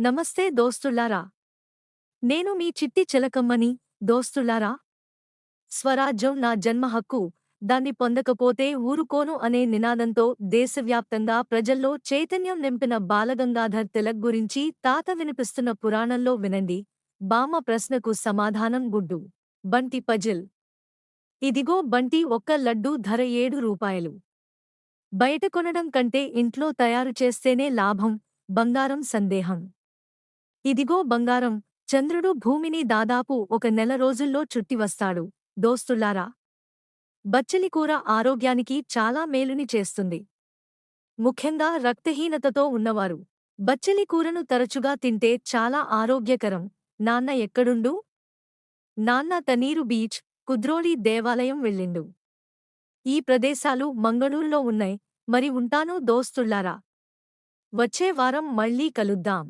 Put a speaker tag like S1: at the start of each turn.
S1: నమస్తే దోస్తులారా. నేను మీ చిట్టి చిలకమ్మని దోస్తులారా. స్వరాజ్యం నా జన్మ హక్కు దాన్ని పొందకపోతే ఊరుకోను అనే నినాదంతో దేశవ్యాప్తంగా ప్రజల్లో చైతన్యం నింపిన బాలగంగాధర్ తిలక్ గురించి తాత వినిపిస్తున్న పురాణంలో వినండి. బామ్మ ప్రశ్నకు సమాధానం గుడ్డు. బంటి పజిల్. ఇదిగో బంటి ఒక్క లడ్డూ ధర ఏడు రూపాయలు. బయట కొనడం కంటే ఇంట్లో తయారు చేస్తేనే లాభం బంగారం సందేహం. ఇదిగో బంగారం చంద్రుడు భూమిని దాదాపు ఒక నెల రోజుల్లో చుట్టివస్తాడు. దోస్తులారా బచ్చలికూర ఆరోగ్యానికి చాలా మేలుని చేస్తుంది. ముఖ్యంగా రక్తహీనతతో ఉన్నవారు. బచ్చలి కూరను తరచుగా తింటే చాలా ఆరోగ్యకరం. నాన్న ఎక్కడుండు? నాన్న తనీరు బీచ్ కుద్రోలి దేవాలయం వెళ్ళిండు. ఈ ప్రదేశాలు మంగళూరులో ఉన్నాయి. మరి ఉంటాను దోస్తుల్లారా వచ్చే వారం మళ్ళీ కలుద్దాం.